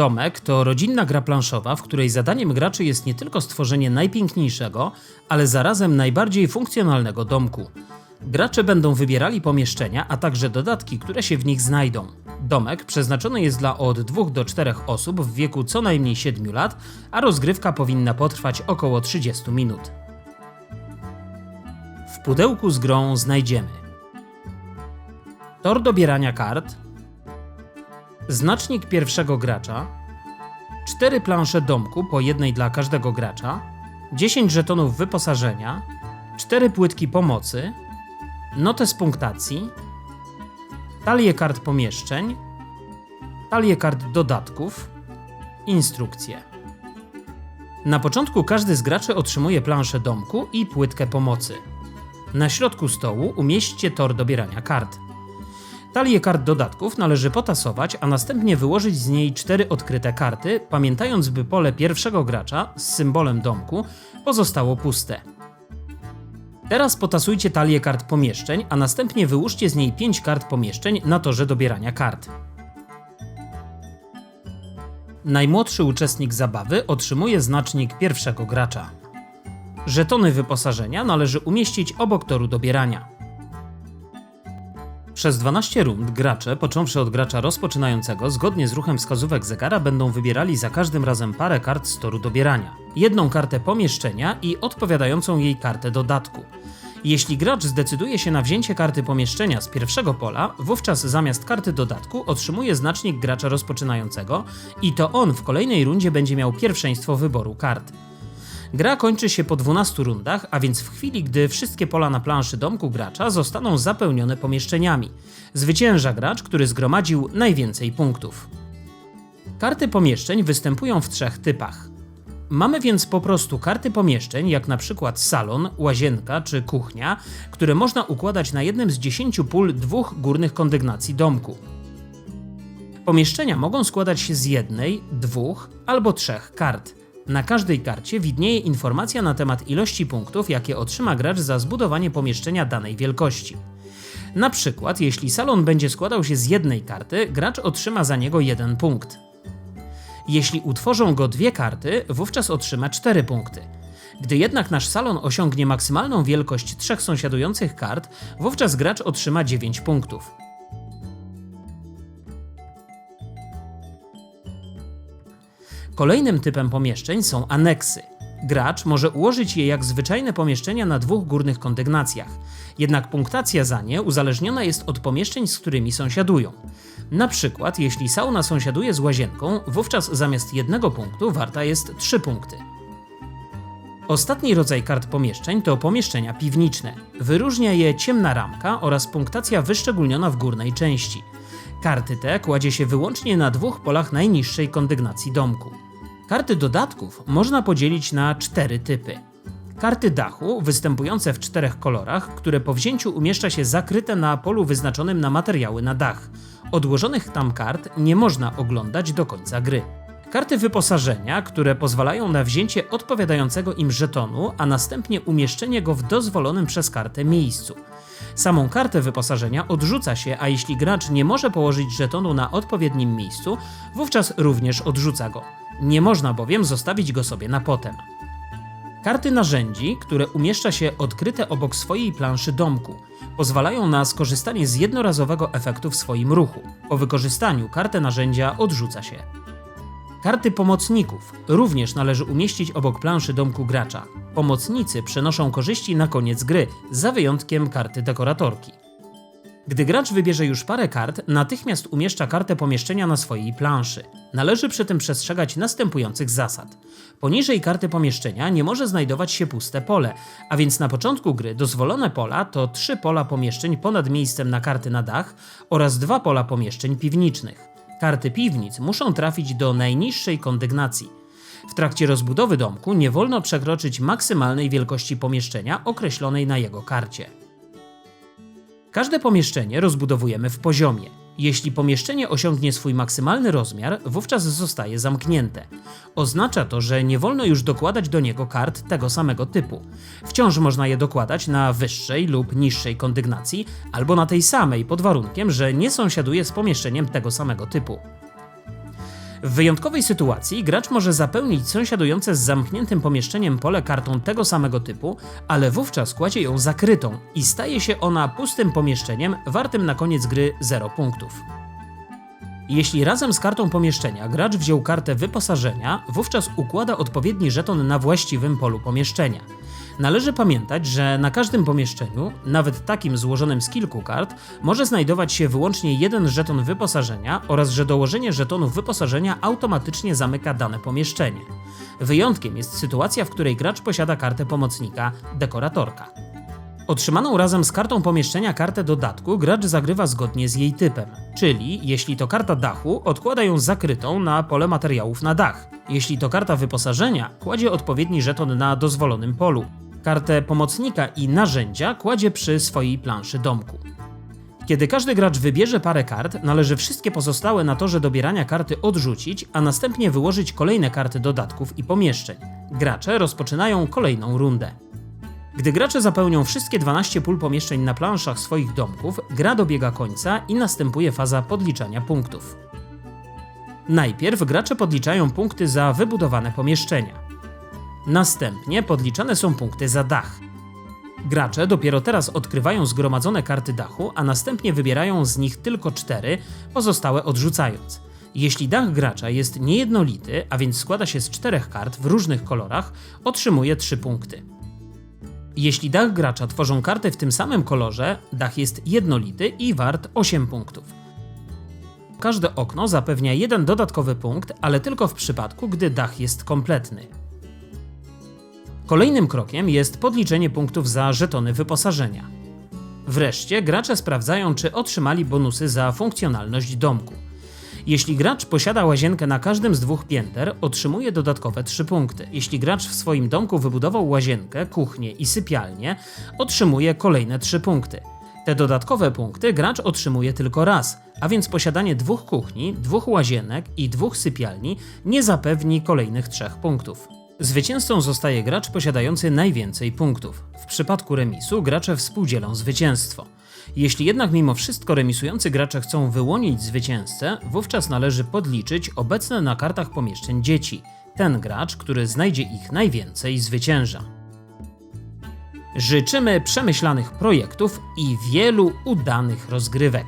Domek to rodzinna gra planszowa, w której zadaniem graczy jest nie tylko stworzenie najpiękniejszego, ale zarazem najbardziej funkcjonalnego domku. Gracze będą wybierali pomieszczenia, a także dodatki, które się w nich znajdą. Domek przeznaczony jest dla od 2 do 4 osób w wieku co najmniej 7 lat, a rozgrywka powinna potrwać około 30 minut. W pudełku z grą znajdziemy tor dobierania kart, znacznik pierwszego gracza, 4 plansze domku po jednej dla każdego gracza, 10 żetonów wyposażenia, 4 płytki pomocy, notes punktacji, talię kart pomieszczeń, talię kart dodatków, instrukcje. Na początku każdy z graczy otrzymuje planszę domku i płytkę pomocy. Na środku stołu umieśćcie tor dobierania kart. Talię kart dodatków należy potasować, a następnie wyłożyć z niej cztery odkryte karty, pamiętając, by pole pierwszego gracza z symbolem domku pozostało puste. Teraz potasujcie talię kart pomieszczeń, a następnie wyłóżcie z niej 5 kart pomieszczeń na torze dobierania kart. Najmłodszy uczestnik zabawy otrzymuje znacznik pierwszego gracza. Żetony wyposażenia należy umieścić obok toru dobierania. Przez 12 rund gracze, począwszy od gracza rozpoczynającego, zgodnie z ruchem wskazówek zegara, będą wybierali za każdym razem parę kart z toru dobierania. Jedną kartę pomieszczenia i odpowiadającą jej kartę dodatku. Jeśli gracz zdecyduje się na wzięcie karty pomieszczenia z pierwszego pola, wówczas zamiast karty dodatku otrzymuje znacznik gracza rozpoczynającego i to on w kolejnej rundzie będzie miał pierwszeństwo wyboru kart. Gra kończy się po 12 rundach, a więc w chwili, gdy wszystkie pola na planszy domku gracza zostaną zapełnione pomieszczeniami. Zwycięża gracz, który zgromadził najwięcej punktów. Karty pomieszczeń występują w trzech typach. Mamy więc po prostu karty pomieszczeń, jak na przykład salon, łazienka czy kuchnia, które można układać na jednym z 10 pól dwóch górnych kondygnacji domku. Pomieszczenia mogą składać się z jednej, dwóch albo trzech kart. Na każdej karcie widnieje informacja na temat ilości punktów, jakie otrzyma gracz za zbudowanie pomieszczenia danej wielkości. Na przykład, jeśli salon będzie składał się z jednej karty, gracz otrzyma za niego jeden punkt. Jeśli utworzą go dwie karty, wówczas otrzyma 4 punkty. Gdy jednak nasz salon osiągnie maksymalną wielkość trzech sąsiadujących kart, wówczas gracz otrzyma 9 punktów. Kolejnym typem pomieszczeń są aneksy. Gracz może ułożyć je jak zwyczajne pomieszczenia na dwóch górnych kondygnacjach, jednak punktacja za nie uzależniona jest od pomieszczeń, z którymi sąsiadują. Na przykład, jeśli sauna sąsiaduje z łazienką, wówczas zamiast jednego punktu warta jest 3 punkty. Ostatni rodzaj kart pomieszczeń to pomieszczenia piwniczne. Wyróżnia je ciemna ramka oraz punktacja wyszczególniona w górnej części. Karty te kładzie się wyłącznie na dwóch polach najniższej kondygnacji domku. Karty dodatków można podzielić na cztery typy. Karty dachu, występujące w czterech kolorach, które po wzięciu umieszcza się zakryte na polu wyznaczonym na materiały na dach. Odłożonych tam kart nie można oglądać do końca gry. Karty wyposażenia, które pozwalają na wzięcie odpowiadającego im żetonu, a następnie umieszczenie go w dozwolonym przez kartę miejscu. Samą kartę wyposażenia odrzuca się, a jeśli gracz nie może położyć żetonu na odpowiednim miejscu, wówczas również odrzuca go. Nie można bowiem zostawić go sobie na potem. Karty narzędzi, które umieszcza się odkryte obok swojej planszy domku, pozwalają na skorzystanie z jednorazowego efektu w swoim ruchu. Po wykorzystaniu kartę narzędzia odrzuca się. Karty pomocników również należy umieścić obok planszy domku gracza. Pomocnicy przynoszą korzyści na koniec gry, za wyjątkiem karty dekoratorki. Gdy gracz wybierze już parę kart, natychmiast umieszcza kartę pomieszczenia na swojej planszy. Należy przy tym przestrzegać następujących zasad. Poniżej karty pomieszczenia nie może znajdować się puste pole, a więc na początku gry dozwolone pola to trzy pola pomieszczeń ponad miejscem na karty na dach oraz dwa pola pomieszczeń piwniczych. Karty piwnic muszą trafić do najniższej kondygnacji. W trakcie rozbudowy domku nie wolno przekroczyć maksymalnej wielkości pomieszczenia określonej na jego karcie. Każde pomieszczenie rozbudowujemy w poziomie. Jeśli pomieszczenie osiągnie swój maksymalny rozmiar, wówczas zostaje zamknięte. Oznacza to, że nie wolno już dokładać do niego kart tego samego typu. Wciąż można je dokładać na wyższej lub niższej kondygnacji, albo na tej samej, pod warunkiem, że nie sąsiaduje z pomieszczeniem tego samego typu. W wyjątkowej sytuacji gracz może zapełnić sąsiadujące z zamkniętym pomieszczeniem pole kartą tego samego typu, ale wówczas kładzie ją zakrytą i staje się ona pustym pomieszczeniem wartym na koniec gry 0 punktów. Jeśli razem z kartą pomieszczenia gracz wziął kartę wyposażenia, wówczas układa odpowiedni żeton na właściwym polu pomieszczenia. Należy pamiętać, że na każdym pomieszczeniu, nawet takim złożonym z kilku kart, może znajdować się wyłącznie jeden żeton wyposażenia oraz że dołożenie żetonów wyposażenia automatycznie zamyka dane pomieszczenie. Wyjątkiem jest sytuacja, w której gracz posiada kartę pomocnika dekoratorka. Otrzymaną razem z kartą pomieszczenia kartę dodatku gracz zagrywa zgodnie z jej typem, czyli jeśli to karta dachu, odkłada ją zakrytą na pole materiałów na dach. Jeśli to karta wyposażenia, kładzie odpowiedni żeton na dozwolonym polu. Kartę pomocnika i narzędzia kładzie przy swojej planszy domku. Kiedy każdy gracz wybierze parę kart, należy wszystkie pozostałe na torze dobierania karty odrzucić, a następnie wyłożyć kolejne karty dodatków i pomieszczeń. Gracze rozpoczynają kolejną rundę. Gdy gracze zapełnią wszystkie 12 pól pomieszczeń na planszach swoich domków, gra dobiega końca i następuje faza podliczania punktów. Najpierw gracze podliczają punkty za wybudowane pomieszczenia. Następnie podliczane są punkty za dach. Gracze dopiero teraz odkrywają zgromadzone karty dachu, a następnie wybierają z nich tylko cztery, pozostałe odrzucając. Jeśli dach gracza jest niejednolity, a więc składa się z czterech kart w różnych kolorach, otrzymuje 3 punkty. Jeśli dach gracza tworzą karty w tym samym kolorze, dach jest jednolity i wart 8 punktów. Każde okno zapewnia jeden dodatkowy punkt, ale tylko w przypadku, gdy dach jest kompletny. Kolejnym krokiem jest podliczenie punktów za żetony wyposażenia. Wreszcie gracze sprawdzają, czy otrzymali bonusy za funkcjonalność domku. Jeśli gracz posiada łazienkę na każdym z dwóch pięter, otrzymuje dodatkowe 3 punkty. Jeśli gracz w swoim domku wybudował łazienkę, kuchnię i sypialnię, otrzymuje kolejne 3 punkty. Te dodatkowe punkty gracz otrzymuje tylko raz, a więc posiadanie dwóch kuchni, dwóch łazienek i dwóch sypialni nie zapewni kolejnych trzech punktów. Zwycięzcą zostaje gracz posiadający najwięcej punktów. W przypadku remisu gracze współdzielą zwycięstwo. Jeśli jednak mimo wszystko remisujący gracze chcą wyłonić zwycięzcę, wówczas należy podliczyć obecne na kartach pomieszczeń dzieci. Ten gracz, który znajdzie ich najwięcej, zwycięża. Życzymy przemyślanych projektów i wielu udanych rozgrywek.